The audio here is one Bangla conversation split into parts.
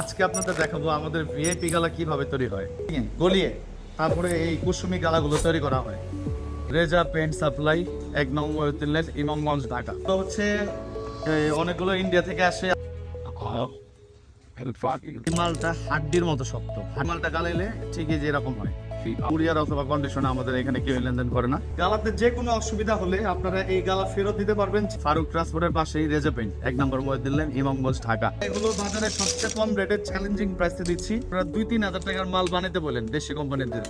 আজকে আপনাদের দেখাবো আমাদের ভিআইপি গালা কীভাবে তৈরি হয়। গলিয়ে তারপরে এই কুসুমি গালাগুলো তৈরি করা হয়। রেজা পেন্ট সাপ্লাই এক নম্বর তিনলেন ইমামগঞ্জ ঢাকা। তো হচ্ছে অনেকগুলো ইন্ডিয়া থেকে আসে। মালটা হাড্ডির মতো শক্ত। মালটা গালাইলে ঠিকই যে এরকম কুরিয়ার অথবা কন্ডিশনে আমাদের এখানে কেউ লেনদেন করে না। গালাতে যে কোনো অসুবিধা হলে আপনারা এই গালা ফেরত দিতে পারবেন। ফারুক ট্রান্সপোর্টের পাশেই রেজে পেন্ট এক নম্বর মহিউদ্দিন ইমামগঞ্জ ঢাকা। এগুলো বাজারে সবচেয়ে কম রেটে চ্যালেঞ্জিং প্রাইসে দিচ্ছি। আপনারা দুই তিন হাজার টাকার মাল বানাতে বলেন দেশি কোম্পানিদের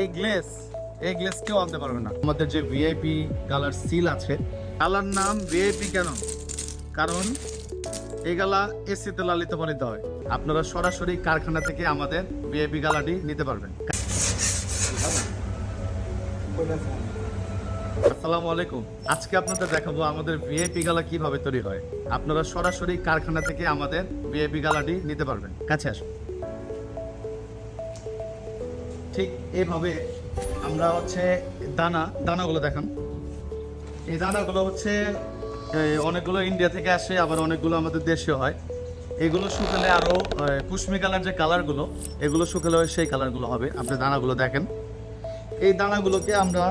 এই গ্লেস এই গ্লেস কেউ আনতে পারবে না। আমাদের যে ভিআইপি গালার সিল আছে গালার নাম ভিআইপি কেন? কারণ এই গালা এসিতে লালিত পালিত হয়। আপনারা সরাসরি কারখানা থেকে আমাদের ভিআইপি গালাটি নিতে পারবেন। আসসালামু আলাইকুম। আজকে আপনাদের দেখাবো আমাদের ভিআইপি গালা কীভাবে তৈরি হয়। আপনারা সরাসরি কারখানা থেকে আমাদের ভিআইপি গালাটি নিতে পারবেন। কাছে আসুন। ঠিক এইভাবে আমরা হচ্ছে দানা দানাগুলো দেখান। এই দানাগুলো হচ্ছে অনেকগুলো ইন্ডিয়া থেকে আসে আবার অনেকগুলো আমাদের দেশীয় হয়। এগুলো শুকালে আরও আহ, কুশমি কালার যে কালারগুলো এগুলো শুকালে সেই কালারগুলো হবে। আপনি দানাগুলো দেখেন। এই দানাগুলোকে আমরা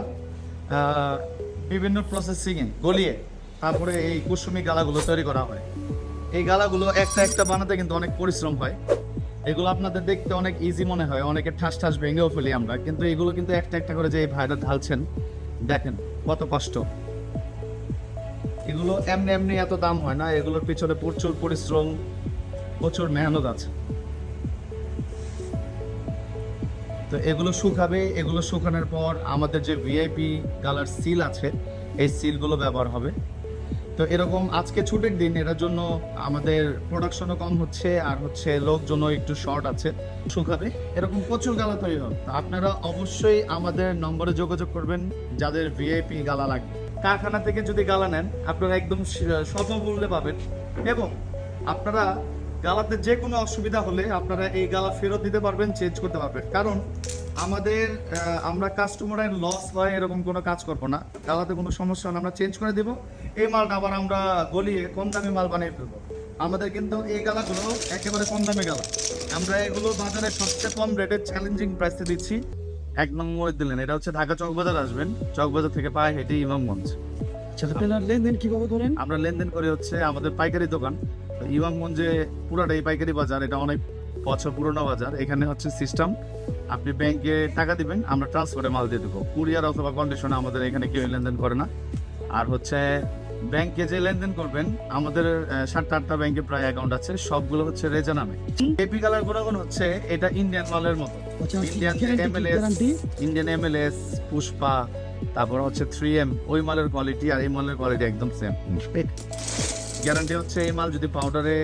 বিভিন্ন প্রসেসিং এ গলিয়ে তারপরে এই কুসুমি গালাগুলো তৈরি করা হয়। এই গালাগুলো একটা একটা বানাতে কিন্তু অনেক পরিশ্রম হয়। এগুলো আপনাদের দেখতে অনেক ইজি মনে হয়, অনেকে ঠাস ঠাস ভেঙেও ফেলি আমরা, কিন্তু এগুলো কিন্তু একটা একটা করে যে এই ভাইরা ঢালছেন, দেখেন কত কষ্ট। এগুলো এমনি এমনি এত দাম হয় না, এগুলোর পিছনে প্রচুর পরিশ্রম, প্রচুর মেহনত আছে। তো এগুলো শুকাবে, এগুলো শুকানোর পর আমাদের যে ভিআইপি কালার সিল আছে, এই সিলগুলো ব্যবহার হবে। তো এরকম আজকে ছুটির দিন, এটার জন্য আমাদের প্রোডাকশনও কম হচ্ছে আর হচ্ছে লোকজনও একটু শর্ট আছে। শুকাবে, এরকম প্রচুর গালা তৈরি হবে। তো আপনারা অবশ্যই আমাদের নম্বরে যোগাযোগ করবেন, যাদের ভিআইপি গালা লাগবে। কারখানা থেকে যদি গালা নেন, আপনারা একদম স্বল্প মূল্যে পাবেন। এবং আপনারা গালাতে যে কোনো অসুবিধা হলে আপনারা এই গালা ফেরত দিতে পারবেন চেঞ্জ করতে পারবেন। কারণ আমাদের আমরা কাস্টমারের লস হয় এরকম কোনো কাজ করব না। গালাতে কোনো সমস্যা হলে আমরা চেঞ্জ করে দিব। এই মালটা আবার আমরা গলিয়ে কম দামি মাল বানিয়ে ফেলব। আমাদের কিন্তু এই গালাগুলো একেবারে কম দামে গালা। আমরা এগুলো বাজারে সবচেয়ে কম রেটে চ্যালেঞ্জিং প্রাইসে দিচ্ছি। এক নম্বর দিলেন এটা হচ্ছে ঢাকা চকবাজার আসবেন। চকবাজার থেকে পায়ে হেঁটে ইমামগঞ্জ। আপনার লেনদেন কীভাবে করেন আমরা লেনদেন করি হচ্ছে আমাদের পাইকারি দোকান। ইমামগঞ্জে পুরাটাই পাইকারি বাজার এটা অনেক বছর পুরোনো বাজার। এখানে হচ্ছে সিস্টেম আপনি ব্যাংকে টাকা দিবেন আমরা ট্রান্সফারে মাল দিয়ে দেবো। কুরিয়ার অথবা কন্ডিশনে আমাদের এখানে কেউ লেনদেন করে না। আর হচ্ছে ব্যাংকে যে লেনদেন করবেন আমাদের সাতটা আটটা ব্যাংকে প্রায় অ্যাকাউন্ট আছে সবগুলো হচ্ছে রেজা নামে এপি কালার গুণাগুণ হচ্ছে এটা ইন্ডিয়ান মালের মতো। Indian MLS Indian MLS Pushpa তারপর হচ্ছে থ্রি এম ওই মালের কোয়ালিটি আর এই মালের কোয়ালিটি একদম সেম গ্যারান্টি হচ্ছে এই মাল যদি পাউডারে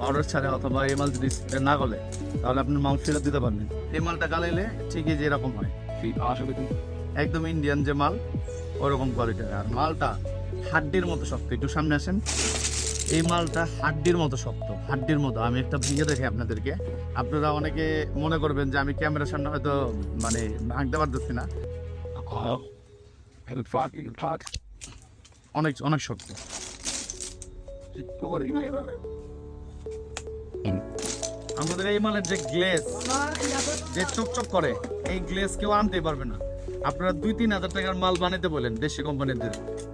পাউডার ছাড়ে অথবা এই মাল যদি না গলে তাহলে আপনার মাল ফেরত দিতে পারবেন। এই মালটা গালাইলে ঠিকই যে এরকম হয়। একদম ইন্ডিয়ান যে মাল ওরকম কোয়ালিটির আর মালটা হাড্ডির মতো শক্ত। একটু সামনে আসেন। এই মালটা হাড্ডির মতো শক্ত হাড্ডির মতো। আমি একটা ভিডিও দেখি আপনাদেরকে। আপনারা অনেকে মনে করবেন যে আমি ক্যামেরার সামনে হয়তো মানে ভাঙতে পারতেছি না। অনেক অনেক শক্ত। আমাদের এই মালের যে গ্লেস যে চকচক করে, এই গ্লেস কেউ আনতে পারবে না। আপনারা দুই তিন হাজার টাকার মাল বানাতে বলেন, দেশি কোম্পানিদের।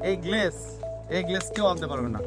এই গ্লেস এই গ্লেস কেউ আনতে পারবে না।